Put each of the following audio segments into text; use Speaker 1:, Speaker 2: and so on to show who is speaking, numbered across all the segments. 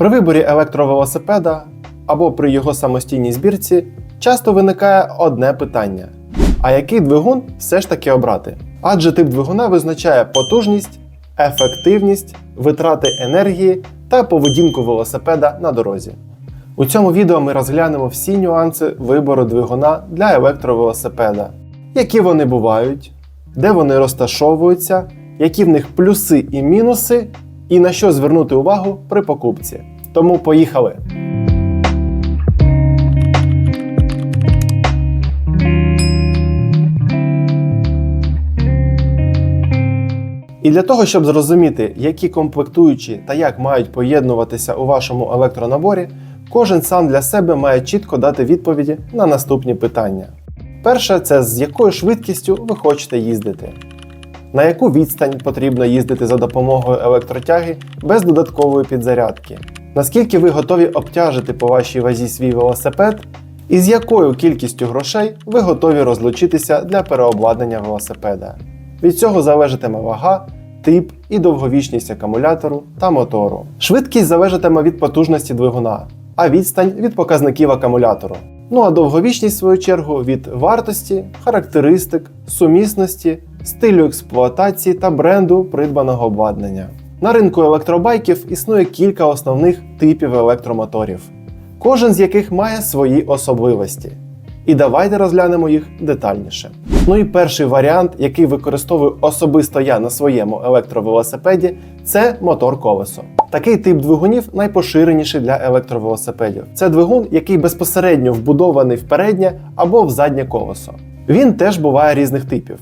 Speaker 1: При виборі електровелосипеда або при його самостійній збірці часто виникає одне питання: а який двигун все ж таки обрати? Адже тип двигуна визначає потужність, ефективність, витрати енергії та поведінку велосипеда на дорозі. У цьому відео ми розглянемо всі нюанси вибору двигуна для електровелосипеда, які вони бувають, де вони розташовуються, які в них плюси і мінуси, і на що звернути увагу при покупці. Тому поїхали! І для того, щоб зрозуміти, які комплектуючі та як мають поєднуватися у вашому електронаборі, кожен сам для себе має чітко дати відповіді на наступні питання. Перше це з якою швидкістю ви хочете їздити, на яку відстань потрібно їздити за допомогою електротяги без додаткової підзарядки, наскільки ви готові обтяжити по вашій вазі свій велосипед, і з якою кількістю грошей ви готові розлучитися для переобладнання велосипеда. Від цього залежатиме вага, тип і довговічність акумулятору та мотору. Швидкість залежатиме від потужності двигуна, а відстань від показників акумулятору. Ну а довговічність, в свою чергу, від вартості, характеристик, сумісності, стилю експлуатації та бренду придбаного обладнання. На ринку електробайків існує кілька основних типів електромоторів, кожен з яких має свої особливості. І давайте розглянемо їх детальніше. Ну і перший варіант, який використовую особисто я на своєму електровелосипеді, це мотор колесо. Такий тип двигунів найпоширеніший для електровелосипедів. Це двигун, який безпосередньо вбудований в переднє або в заднє колесо. Він теж буває різних типів: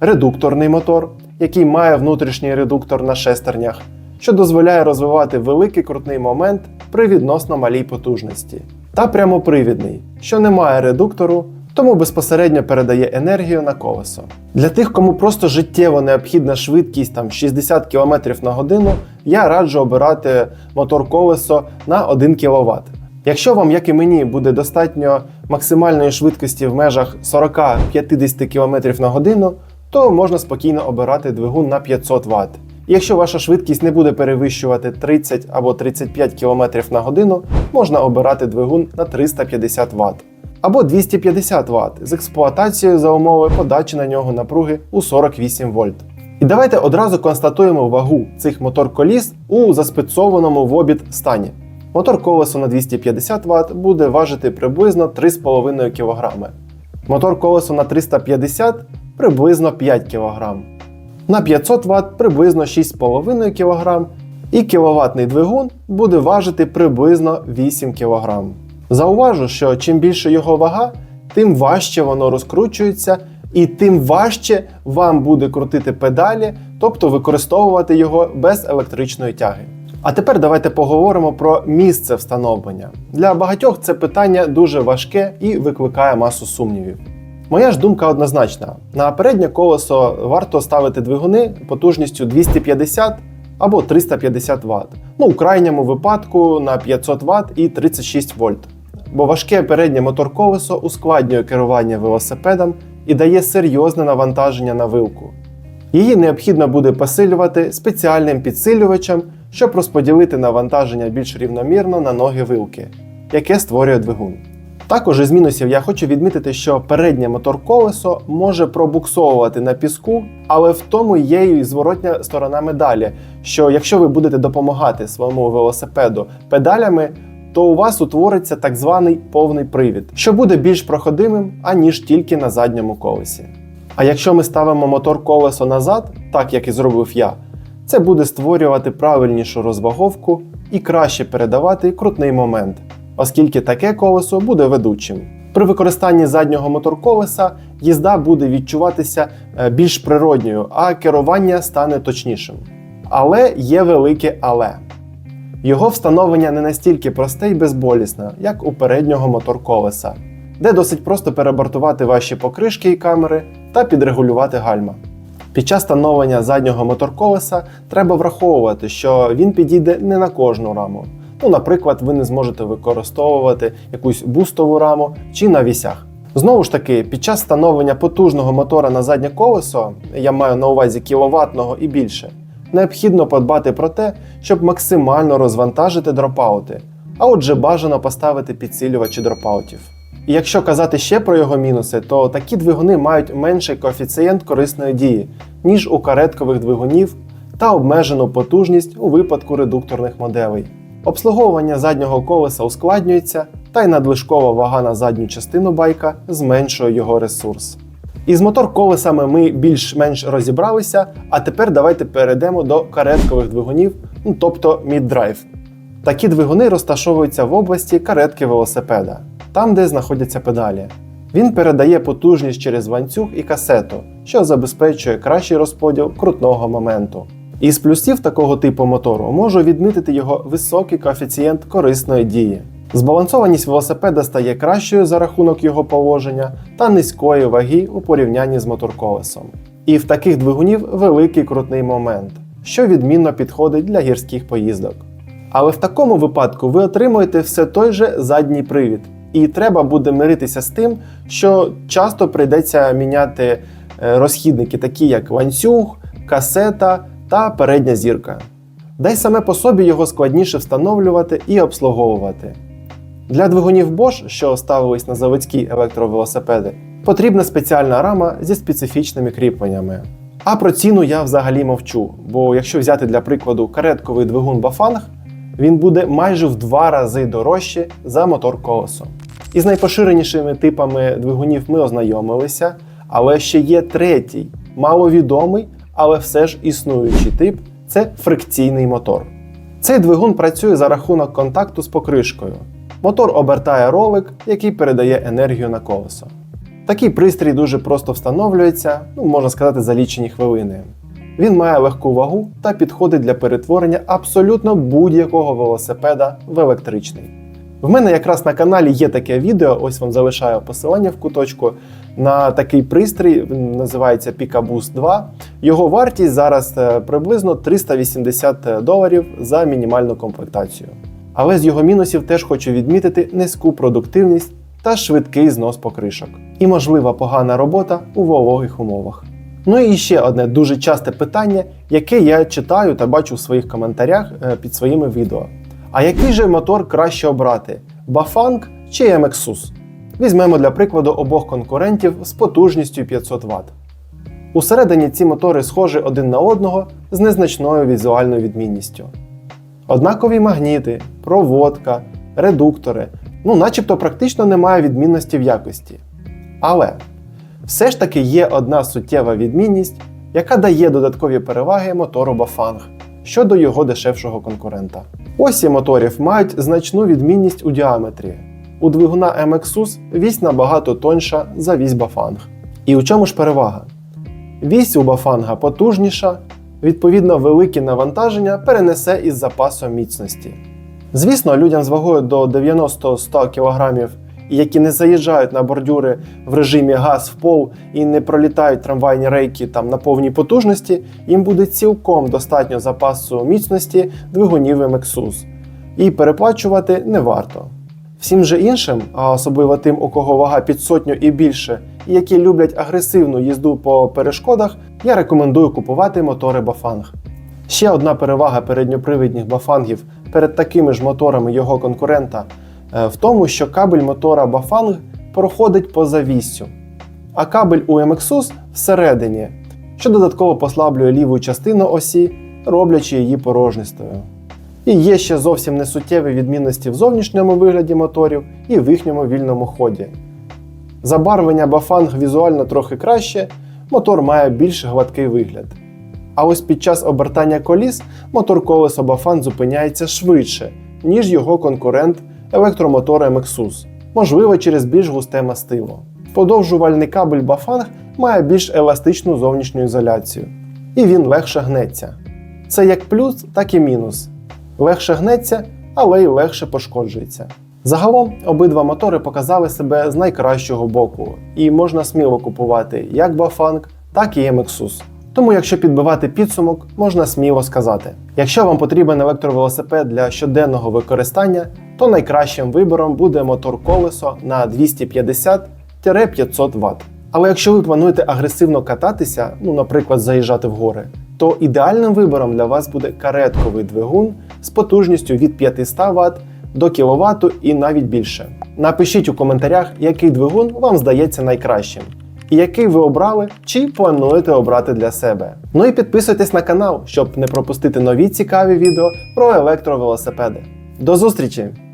Speaker 1: редукторний мотор, який має внутрішній редуктор на шестернях, що дозволяє розвивати великий крутний момент при відносно малій потужності та прямопривідний, що не має редуктору, тому безпосередньо передає енергію на колесо. Для тих, кому просто життєво необхідна швидкість там 60 км на годину, я раджу обирати мотор колесо на 1 кВт. Якщо вам, як і мені, буде достатньо максимальної швидкості в межах 40-50 км на годину, то можна спокійно обирати двигун на 500 Вт. Якщо ваша швидкість не буде перевищувати 30 або 35 км на годину, можна обирати двигун на 350 Вт або 250 Вт з експлуатацією за умови подачі на нього напруги у 48 вольт. І давайте одразу констатуємо вагу цих мотор-коліс у заспецованому в обід стані. Мотор колесо на 250 Вт буде важити приблизно 3,5 кг. Мотор колесо на 350 приблизно 5 кг на 500 Вт приблизно 6,5 кг, і кіловатний двигун буде важити приблизно 8 кг. Зауважу, що чим більше його вага, тим важче воно розкручується, і тим важче вам буде крутити педалі, тобто використовувати його без електричної тяги. А тепер давайте поговоримо про місце встановлення. Для багатьох це питання дуже важке і викликає масу сумнівів. Моя ж думка однозначна: на переднє колесо варто ставити двигуни потужністю 250 або 350 Вт. Ну, у крайньому випадку на 500 Вт і 36 вольт. Бо важке переднє мотор-колесо ускладнює керування велосипедом і дає серйозне навантаження на вилку. Її необхідно буде посилювати спеціальним підсилювачем, щоб розподілити навантаження більш рівномірно на ноги вилки, яке створює двигун. Також із мінусів я хочу відмітити, що переднє мотор-колесо може пробуксовувати на піску, але в тому є і зворотня сторона медалі, що якщо ви будете допомагати своєму велосипеду педалями, то у вас утвориться так званий повний привід, що буде більш проходимим, аніж тільки на задньому колесі. А якщо ми ставимо мотор-колесо назад, так як і зробив я, це буде створювати правильнішу розваговку і краще передавати крутний момент оскільки таке колесо буде ведучим. При використанні заднього мотор-колеса їзда буде відчуватися е, більш природньою, а керування стане точнішим. Але є велике але. Його встановлення не настільки просте і безболісне, як у переднього мотор-колеса, де досить просто перебортувати ваші покришки і камери та підрегулювати гальма. Під час встановлення заднього мотор-колеса треба враховувати, що він підійде не на кожну раму. Ну, наприклад, ви не зможете використовувати якусь бустову раму чи на вісях. Знову ж таки, під час встановлення потужного мотора на заднє колесо, я маю на увазі кіловатного і більше, необхідно подбати про те, щоб максимально розвантажити дропаути, а отже бажано поставити підсилювачі дропаутів. І якщо казати ще про його мінуси, то такі двигуни мають менший коефіцієнт корисної дії, ніж у кареткових двигунів, та обмежену потужність у випадку редукторних моделей. Обслуговування заднього колеса ускладнюється, та й надлишкова вага на задню частину байка зменшує його ресурс. Із мотор колесами ми більш-менш розібралися, а тепер давайте перейдемо до кареткових двигунів, ну тобто мід-драйв. Такі двигуни розташовуються в області каретки велосипеда, там де знаходяться педалі. Він передає потужність через ланцюг і касету, що забезпечує кращий розподіл крутного моменту. Із плюсів такого типу мотору можу відмітити його високий коефіцієнт корисної дії. Збалансованість велосипеда стає кращою за рахунок його положення та низької ваги у порівнянні з моторколесом. І в таких двигунів великий крутний момент, що відмінно підходить для гірських поїздок. Але в такому випадку ви отримуєте все той же задній привід, і треба буде миритися з тим, що часто прийдеться міняти е, розхідники, такі як ланцюг, касета та передня зірка. Да й саме по собі його складніше встановлювати і обслуговувати. Для двигунів Bosch, що ставились на заводські електровелосипеди, потрібна спеціальна рама зі специфічними кріпленнями. А про ціну я взагалі мовчу, бо якщо взяти для прикладу каретковий двигун Bafang, він буде майже в два рази дорожче за мотор колесо. Із найпоширенішими типами двигунів ми ознайомилися, але ще є третій, маловідомий, але все ж існуючий тип це фрикційний мотор. Цей двигун працює за рахунок контакту з покришкою. Мотор обертає ролик, який передає енергію на колесо. Такий пристрій дуже просто встановлюється, ну, можна сказати, за лічені хвилини. Він має легку вагу та підходить для перетворення абсолютно будь-якого велосипеда в електричний. В мене якраз на каналі є таке відео, ось вам залишаю посилання в куточку на такий пристрій, він називається PicaBoost 2. Його вартість зараз е, приблизно 380 доларів за мінімальну комплектацію. Але з його мінусів теж хочу відмітити низьку продуктивність та швидкий знос покришок. І можлива погана робота у вологих умовах. Ну і ще одне дуже часте питання, яке я читаю та бачу в своїх коментарях е, під своїми відео. А який же мотор краще обрати: Bafang чи MXUS? Візьмемо для прикладу обох конкурентів з потужністю 500 Вт. Усередині ці мотори схожі один на одного з незначною візуальною відмінністю. Однакові магніти, проводка, редуктори, ну начебто практично немає відмінності в якості. Але все ж таки є одна суттєва відмінність, яка дає додаткові переваги мотору Bafang щодо його дешевшого конкурента. Осі моторів мають значну відмінність у діаметрі. У двигуна MXUS вісь набагато тоньша за вісь бафанг. І у чому ж перевага? Вісь у бафанга потужніша, відповідно, великі навантаження перенесе із запасом міцності. Звісно, людям з вагою до 90-100 кг, які не заїжджають на бордюри в режимі газ в пол і не пролітають трамвайні рейки там на повній потужності, їм буде цілком достатньо запасу міцності двигунів MXUS. І переплачувати не варто. Всім же іншим, а особливо тим, у кого вага під сотню і більше, і які люблять агресивну їзду по перешкодах, я рекомендую купувати мотори Bafang. Ще одна перевага передньопривідних бафангів перед такими ж моторами його конкурента в тому, що кабель мотора Bafang проходить поза віссю, а кабель у MXUS всередині, що додатково послаблює ліву частину осі, роблячи її порожнистою. І є ще зовсім несуттєві відмінності в зовнішньому вигляді моторів і в їхньому вільному ході. Забарвлення Bafang візуально трохи краще, мотор має більш гладкий вигляд. А ось під час обертання коліс мотор колесо Bafang зупиняється швидше, ніж його конкурент електромотор MXUS, можливо через більш густе мастило. Подовжувальний кабель Bafang має більш еластичну зовнішню ізоляцію, і він легше гнеться. Це як плюс, так і мінус. Легше гнеться, але й легше пошкоджується. Загалом обидва мотори показали себе з найкращого боку, і можна сміло купувати як Bafang, так і MXUS. Тому, якщо підбивати підсумок, можна сміло сказати: якщо вам потрібен електровелосипед для щоденного використання, то найкращим вибором буде мотор колесо на 250-500 Вт. Але якщо ви плануєте агресивно кататися, ну, наприклад, заїжджати в гори, то ідеальним вибором для вас буде каретковий двигун з потужністю від 500 Вт до кВт і навіть більше. Напишіть у коментарях, який двигун вам здається найкращим, і який ви обрали чи плануєте обрати для себе. Ну і підписуйтесь на канал, щоб не пропустити нові цікаві відео про електровелосипеди. До зустрічі!